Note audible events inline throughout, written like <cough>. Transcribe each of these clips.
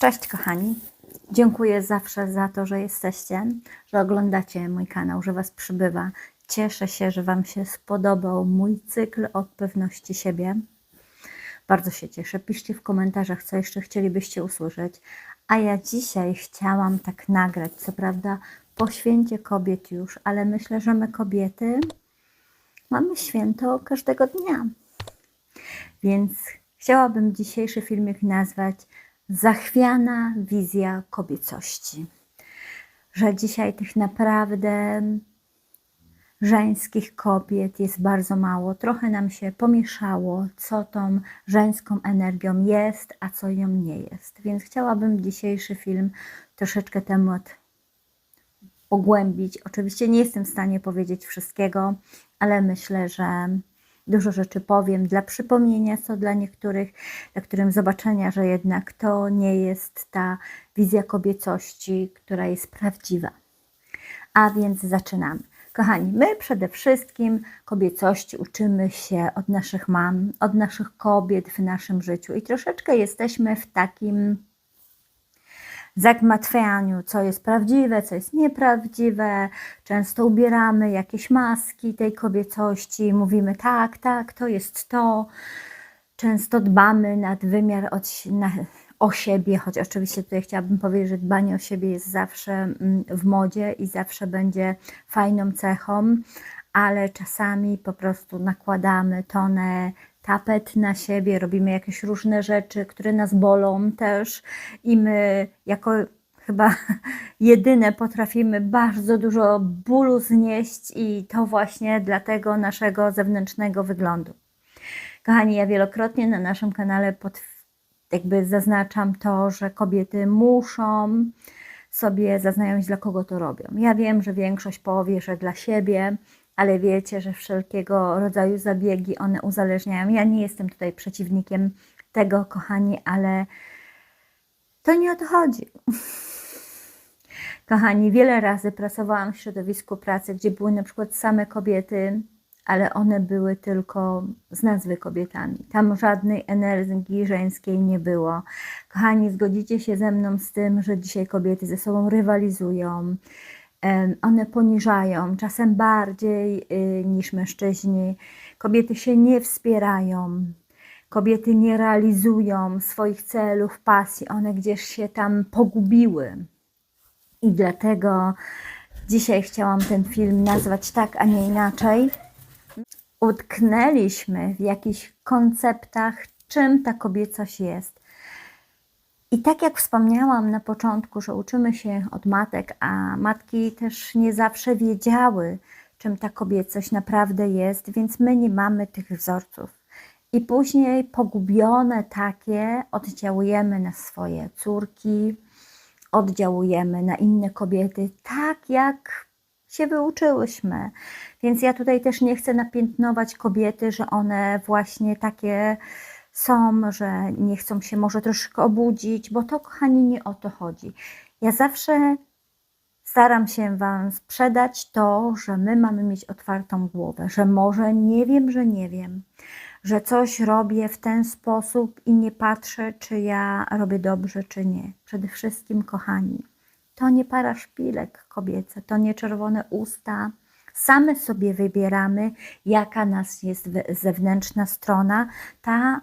Cześć kochani. Dziękuję zawsze za to, że jesteście, że oglądacie mój kanał, że Was przybywa. Cieszę się, że Wam się spodobał mój cykl od pewności siebie. Bardzo się cieszę. Piszcie w komentarzach, co jeszcze chcielibyście usłyszeć. A ja dzisiaj chciałam tak nagrać, co prawda po święcie kobiet już, ale myślę, że my kobiety mamy święto każdego dnia. Więc chciałabym dzisiejszy filmik nazwać Zachwiana wizja kobiecości. Że dzisiaj tych naprawdę żeńskich kobiet jest bardzo mało. Trochę nam się pomieszało, co tą żeńską energią jest, a co ją nie jest. Więc chciałabym dzisiejszy film troszeczkę temat pogłębić. Oczywiście nie jestem w stanie powiedzieć wszystkiego, ale myślę, że dużo rzeczy powiem dla przypomnienia, co dla niektórych, dla którym zobaczenia, że jednak to nie jest ta wizja kobiecości, która jest prawdziwa. A więc zaczynamy. Kochani, my przede wszystkim kobiecości uczymy się od naszych mam, od naszych kobiet w naszym życiu i troszeczkę jesteśmy w takim zagmatwianiu, co jest prawdziwe, co jest nieprawdziwe. Często ubieramy jakieś maski tej kobiecości, mówimy tak, tak, to jest to. Często dbamy nad wymiar od, na, o siebie, choć oczywiście tutaj chciałabym powiedzieć, że dbanie o siebie jest zawsze mm, w modzie i zawsze będzie fajną cechą, ale czasami po prostu nakładamy tonę tapet na siebie, robimy jakieś różne rzeczy, które nas bolą też i my jako chyba <laughs> jedyne potrafimy bardzo dużo bólu znieść i to właśnie dla tego naszego zewnętrznego wyglądu. Kochani, ja wielokrotnie na naszym kanale pod, jakby zaznaczam to, że kobiety muszą sobie zaznajomić, dla kogo to robią. Ja wiem, że większość powie, że dla siebie, ale wiecie, że wszelkiego rodzaju zabiegi one uzależniają. Ja nie jestem tutaj przeciwnikiem tego, kochani, ale to nie o to chodzi. Kochani, wiele razy pracowałam w środowisku pracy, gdzie były na przykład same kobiety, ale one były tylko z nazwy kobietami. Tam żadnej energii żeńskiej nie było. Kochani, zgodzicie się ze mną z tym, że dzisiaj kobiety ze sobą rywalizują, one poniżają, czasem bardziej y, niż mężczyźni. Kobiety się nie wspierają, kobiety nie realizują swoich celów, pasji, one gdzieś się tam pogubiły. I dlatego dzisiaj chciałam ten film nazwać tak, a nie inaczej. Utknęliśmy w jakichś konceptach, czym ta kobiecość jest. I tak jak wspomniałam na początku, że uczymy się od matek, a matki też nie zawsze wiedziały, czym ta kobiecość naprawdę jest, więc my nie mamy tych wzorców. I później pogubione takie oddziałujemy na swoje córki, oddziałujemy na inne kobiety, tak jak się wyuczyłyśmy. Więc ja tutaj też nie chcę napiętnować kobiety, że one właśnie takie są, że nie chcą się może troszkę obudzić, bo to, kochani, nie o to chodzi. Ja zawsze staram się Wam sprzedać to, że my mamy mieć otwartą głowę, że może nie wiem, że nie wiem, że coś robię w ten sposób i nie patrzę, czy ja robię dobrze, czy nie. Przede wszystkim, kochani, to nie para szpilek kobiece, to nie czerwone usta. Same sobie wybieramy, jaka nas jest zewnętrzna strona. Ta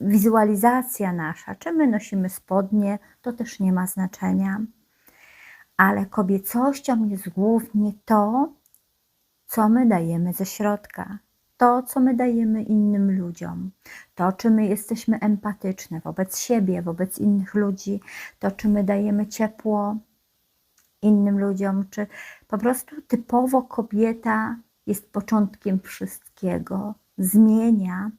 wizualizacja nasza, czy my nosimy spodnie, to też nie ma znaczenia. Ale kobiecością jest głównie to, co my dajemy ze środka, to, co my dajemy innym ludziom, to, czy my jesteśmy empatyczne wobec siebie, wobec innych ludzi, to, czy my dajemy ciepło innym ludziom, czy po prostu typowo kobieta jest początkiem wszystkiego, zmienia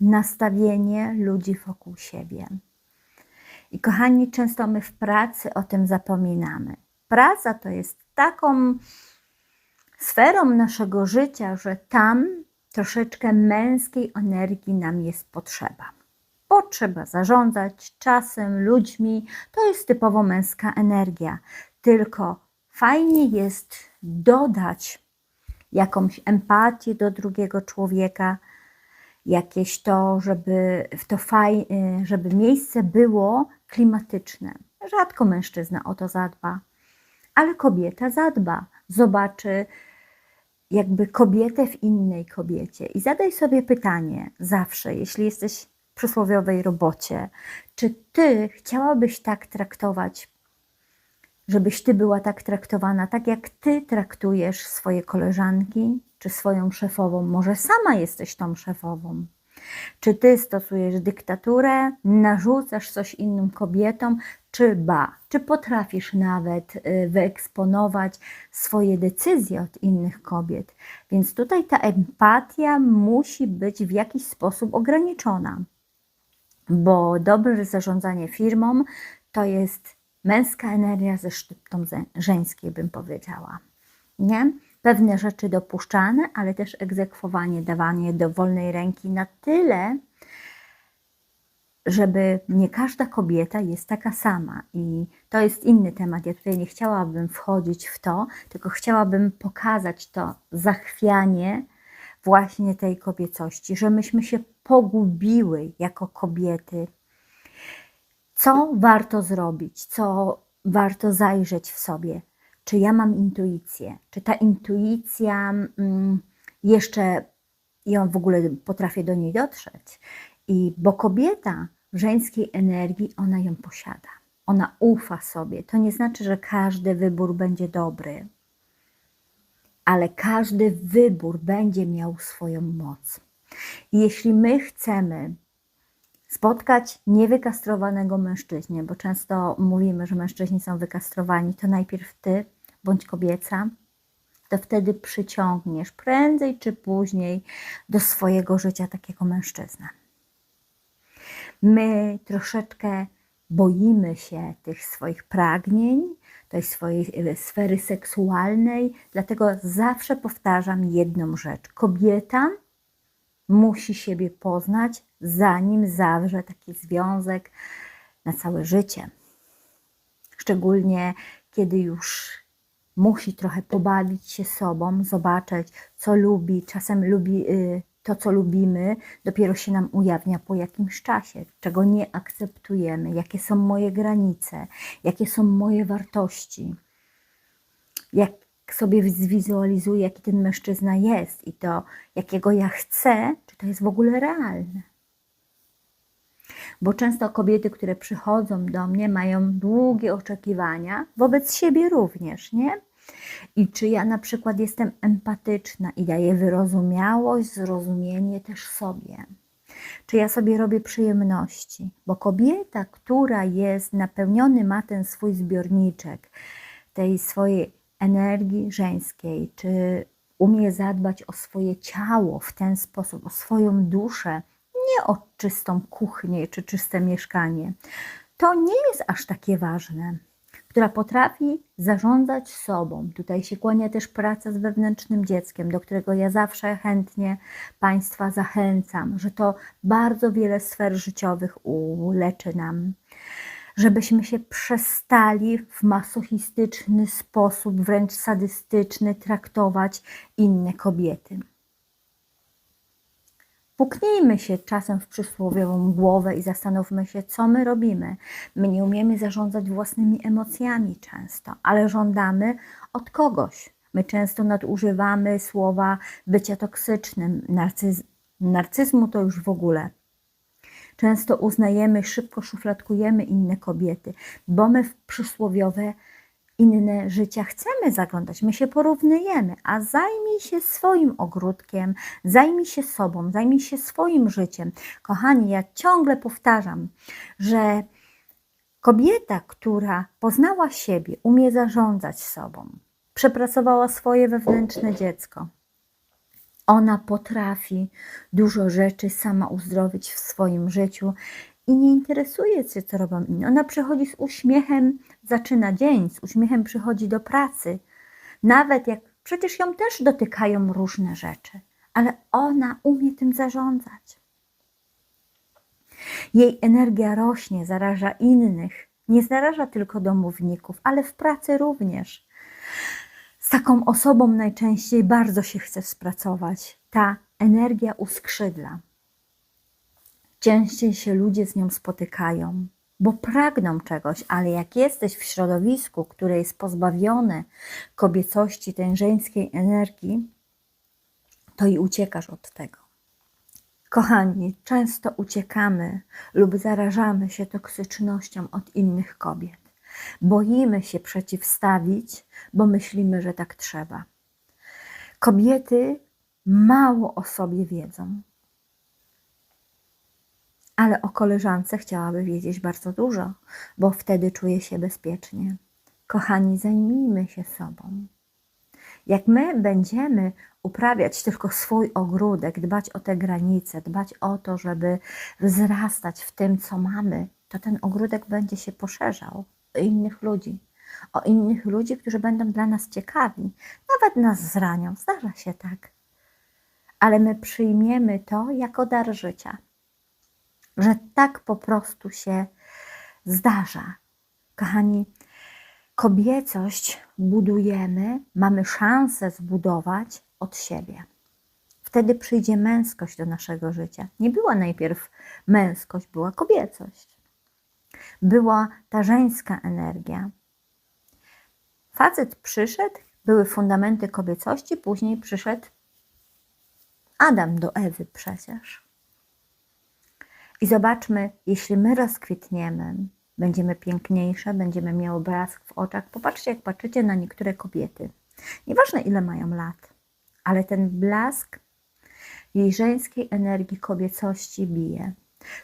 nastawienie ludzi wokół siebie. I kochani, często my w pracy o tym zapominamy. Praca to jest taką sferą naszego życia, że tam troszeczkę męskiej energii nam jest potrzeba. Potrzeba zarządzać czasem, ludźmi, to jest typowo męska energia. Tylko fajnie jest dodać jakąś empatię do drugiego człowieka, jakieś to, żeby w to faj, y, żeby miejsce było klimatyczne. Rzadko mężczyzna o to zadba, ale kobieta zadba, zobaczy jakby kobietę w innej kobiecie i zadaj sobie pytanie zawsze, jeśli jesteś w przysłowiowej robocie, czy ty chciałabyś tak traktować, żebyś ty była tak traktowana, tak jak ty traktujesz swoje koleżanki, czy swoją szefową? Może sama jesteś tą szefową. Czy ty stosujesz dyktaturę, narzucasz coś innym kobietom, czy ba, czy potrafisz nawet y, wyeksponować swoje decyzje od innych kobiet? Więc tutaj ta empatia musi być w jakiś sposób ograniczona, bo dobre zarządzanie firmą to jest męska energia ze szczyptą żeńskiej, bym powiedziała. Nie? Pewne rzeczy dopuszczane, ale też egzekwowanie, dawanie do wolnej ręki na tyle, żeby nie każda kobieta jest taka sama. I to jest inny temat. Ja tutaj nie chciałabym wchodzić w to, tylko chciałabym pokazać to zachwianie właśnie tej kobiecości, że myśmy się pogubiły jako kobiety. Co warto zrobić, co warto zajrzeć w sobie? Czy ja mam intuicję? Czy ta intuicja mm, jeszcze ją w ogóle potrafię do niej dotrzeć? I bo kobieta w żeńskiej energii, ona ją posiada. Ona ufa sobie. To nie znaczy, że każdy wybór będzie dobry, ale każdy wybór będzie miał swoją moc. I jeśli my chcemy spotkać niewykastrowanego mężczyznę, bo często mówimy, że mężczyźni są wykastrowani, to najpierw ty bądź kobieca, to wtedy przyciągniesz prędzej czy później do swojego życia takiego mężczyznę. My troszeczkę boimy się tych swoich pragnień, tej swojej e, sfery seksualnej, dlatego zawsze powtarzam jedną rzecz. Kobieta musi siebie poznać, zanim zawrze taki związek na całe życie. Szczególnie kiedy już musi trochę pobawić się sobą, zobaczyć, co lubi. Czasem lubi y, to, co lubimy, dopiero się nam ujawnia po jakimś czasie, czego nie akceptujemy, jakie są moje granice, jakie są moje wartości. Jak sobie zwizualizuję, jaki ten mężczyzna jest i to, jakiego ja chcę, czy to jest w ogóle realne. Bo często kobiety, które przychodzą do mnie, mają długie oczekiwania wobec siebie również, nie? I czy ja na przykład jestem empatyczna i daję wyrozumiałość, zrozumienie też sobie? Czy ja sobie robię przyjemności? Bo kobieta, która jest napełniony, ma ten swój zbiorniczek tej swojej energii żeńskiej, czy umie zadbać o swoje ciało w ten sposób, o swoją duszę, nie o czystą kuchnię czy czyste mieszkanie. To nie jest aż takie ważne. Która potrafi zarządzać sobą. Tutaj się kłania też praca z wewnętrznym dzieckiem, do którego ja zawsze chętnie Państwa zachęcam, że to bardzo wiele sfer życiowych uleczy nam żebyśmy się przestali w masochistyczny sposób, wręcz sadystyczny, traktować inne kobiety. Puknijmy się czasem w przysłowiową głowę i zastanówmy się, co my robimy. My nie umiemy zarządzać własnymi emocjami często, ale żądamy od kogoś. My często nadużywamy słowa bycia toksycznym, narcyz narcyzmu to już w ogóle. Często uznajemy, szybko szufladkujemy inne kobiety, bo my w przysłowiowe inne życia chcemy zaglądać, my się porównujemy, a zajmij się swoim ogródkiem, zajmij się sobą, zajmij się swoim życiem. Kochani, ja ciągle powtarzam, że kobieta, która poznała siebie, umie zarządzać sobą, przepracowała swoje wewnętrzne dziecko, ona potrafi dużo rzeczy sama uzdrowić w swoim życiu i nie interesuje się, co robią inni. Ona przychodzi z uśmiechem, zaczyna dzień, z uśmiechem przychodzi do pracy. Nawet jak przecież ją też dotykają różne rzeczy, ale ona umie tym zarządzać. Jej energia rośnie, zaraża innych. Nie zaraża tylko domowników, ale w pracy również. Z taką osobą najczęściej bardzo się chce współpracować. Ta energia uskrzydla. Częściej się ludzie z nią spotykają, bo pragną czegoś, ale jak jesteś w środowisku, które jest pozbawione kobiecości, tej żeńskiej energii, to i uciekasz od tego. Kochani, często uciekamy lub zarażamy się toksycznością od innych kobiet. Boimy się przeciwstawić, bo myślimy, że tak trzeba. Kobiety mało o sobie wiedzą, ale o koleżance chciałaby wiedzieć bardzo dużo, bo wtedy czuje się bezpiecznie. Kochani, zajmijmy się sobą. Jak my będziemy uprawiać tylko swój ogródek, dbać o te granice, dbać o to, żeby wzrastać w tym, co mamy, to ten ogródek będzie się poszerzał o innych ludzi. O innych ludzi, którzy będą dla nas ciekawi, nawet nas zranią. Zdarza się tak. Ale my przyjmiemy to jako dar życia, że tak po prostu się zdarza. Kochani, kobiecość budujemy, mamy szansę zbudować od siebie. Wtedy przyjdzie męskość do naszego życia. Nie była najpierw męskość, była kobiecość. Była ta żeńska energia. Facet przyszedł, były fundamenty kobiecości, później przyszedł Adam do Ewy przecież. I zobaczmy, jeśli my rozkwitniemy, będziemy piękniejsze, będziemy miały blask w oczach. Popatrzcie, jak patrzycie na niektóre kobiety. Nieważne, ile mają lat, ale ten blask jej żeńskiej energii kobiecości bije.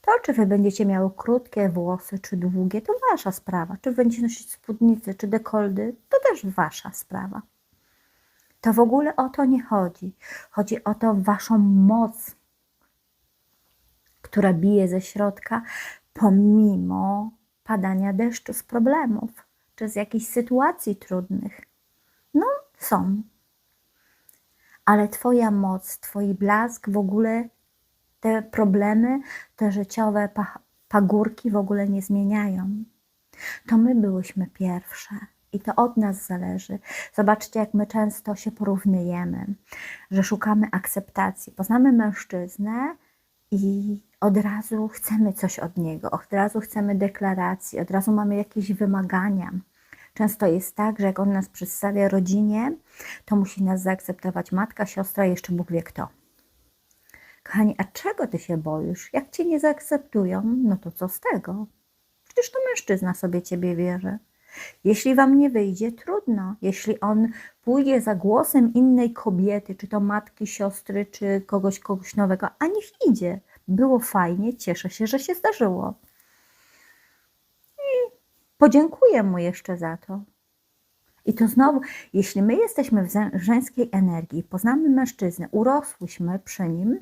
To, czy wy będziecie miały krótkie włosy, czy długie, to wasza sprawa. Czy będziecie nosić spódnice, czy dekoldy, to też wasza sprawa. To w ogóle o to nie chodzi. Chodzi o tą waszą moc, która bije ze środka, pomimo padania deszczu z problemów, czy z jakichś sytuacji trudnych. No, są. Ale Twoja moc, Twój blask, w ogóle te problemy, te życiowe pagórki w ogóle nie zmieniają. To my byłyśmy pierwsze. I to od nas zależy. Zobaczcie, jak my często się porównujemy, że szukamy akceptacji. Poznamy mężczyznę i od razu chcemy coś od niego, od razu chcemy deklaracji, od razu mamy jakieś wymagania. Często jest tak, że jak on nas przedstawia rodzinie, to musi nas zaakceptować matka, siostra, jeszcze Bóg wie kto. Kochani, a czego ty się boisz? Jak cię nie zaakceptują, no to co z tego? Przecież to mężczyzna sobie ciebie wierzy. Jeśli wam nie wyjdzie, trudno. Jeśli on pójdzie za głosem innej kobiety, czy to matki, siostry, czy kogoś, kogoś nowego, a niech idzie. Było fajnie, cieszę się, że się zdarzyło. I podziękuję mu jeszcze za to. I to znowu, jeśli my jesteśmy w żeńskiej energii, poznamy mężczyznę, urosłyśmy przy nim,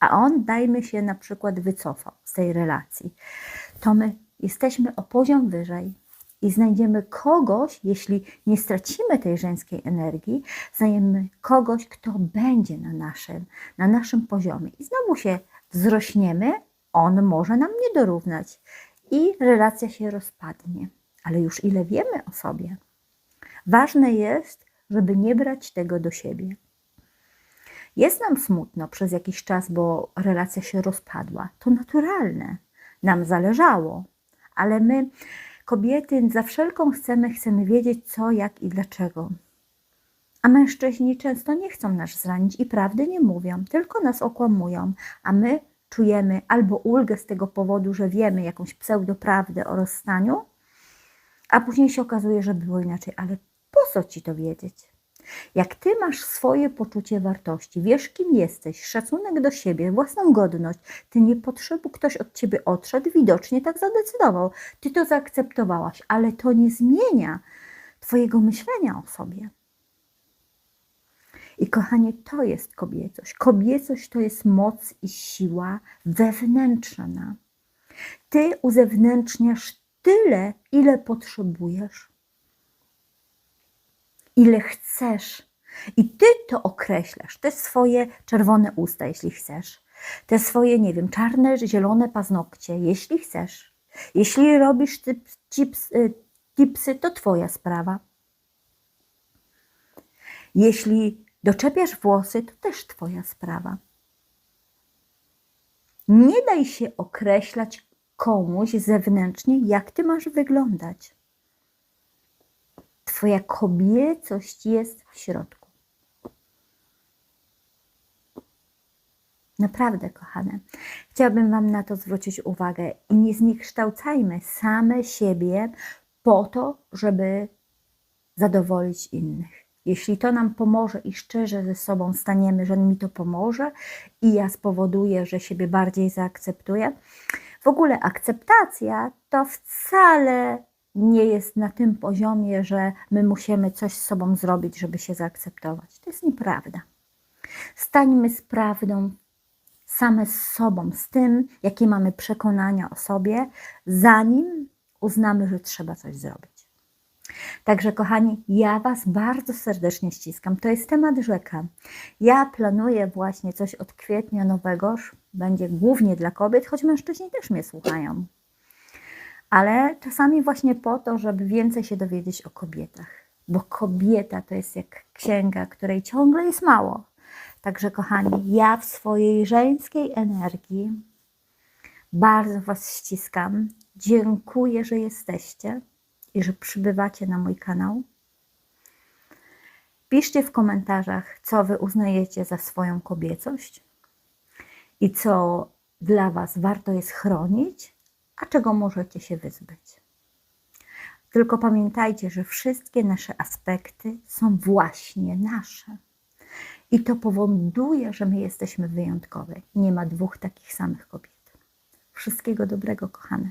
a on, dajmy się, na przykład wycofał z tej relacji, to my jesteśmy o poziom wyżej i znajdziemy kogoś, jeśli nie stracimy tej żeńskiej energii, znajdziemy kogoś, kto będzie na naszym, na naszym poziomie. I znowu się wzrośniemy, on może nam nie dorównać i relacja się rozpadnie. Ale już ile wiemy o sobie. Ważne jest, żeby nie brać tego do siebie. Jest nam smutno przez jakiś czas, bo relacja się rozpadła. To naturalne. Nam zależało, ale my, kobiety, za wszelką chcemy, chcemy wiedzieć co, jak i dlaczego. A mężczyźni często nie chcą nas zranić i prawdy nie mówią, tylko nas okłamują, a my czujemy albo ulgę z tego powodu, że wiemy jakąś pseudoprawdę o rozstaniu, a później się okazuje, że było inaczej. Ale po co ci to wiedzieć? Jak ty masz swoje poczucie wartości, wiesz kim jesteś, szacunek do siebie, własną godność, ty nie potrzebujesz, ktoś od ciebie odszedł, widocznie tak zadecydował. Ty to zaakceptowałaś, ale to nie zmienia twojego myślenia o sobie. I kochanie, to jest kobiecość. Kobiecość to jest moc i siła wewnętrzna. Ty uzewnętrzniasz tyle, ile potrzebujesz ile chcesz. I ty to określasz, te swoje czerwone usta, jeśli chcesz, te swoje, nie wiem, czarne, zielone paznokcie, jeśli chcesz. Jeśli robisz y, tipsy, to twoja sprawa. Jeśli doczepiasz włosy, to też twoja sprawa. Nie daj się określać komuś zewnętrznie, jak ty masz wyglądać. Twoja kobiecość jest w środku. Naprawdę, kochane, chciałabym Wam na to zwrócić uwagę i nie zniekształcajmy same siebie po to, żeby zadowolić innych. Jeśli to nam pomoże i szczerze ze sobą staniemy, że mi to pomoże i ja spowoduję, że siebie bardziej zaakceptuję. W ogóle akceptacja to wcale nie jest na tym poziomie, że my musimy coś z sobą zrobić, żeby się zaakceptować. To jest nieprawda. Stańmy z prawdą same z sobą, z tym, jakie mamy przekonania o sobie, zanim uznamy, że trzeba coś zrobić. Także, kochani, ja Was bardzo serdecznie ściskam. To jest temat rzeka. Ja planuję właśnie coś od kwietnia nowego, będzie głównie dla kobiet, choć mężczyźni też mnie słuchają. Ale czasami właśnie po to, żeby więcej się dowiedzieć o kobietach. Bo kobieta to jest jak księga, której ciągle jest mało. Także, kochani, ja w swojej żeńskiej energii bardzo Was ściskam. Dziękuję, że jesteście i że przybywacie na mój kanał. Piszcie w komentarzach, co Wy uznajecie za swoją kobiecość i co dla Was warto jest chronić, a czego możecie się wyzbyć. Tylko pamiętajcie, że wszystkie nasze aspekty są właśnie nasze. I to powoduje, że my jesteśmy wyjątkowe. Nie ma dwóch takich samych kobiet. Wszystkiego dobrego, kochane.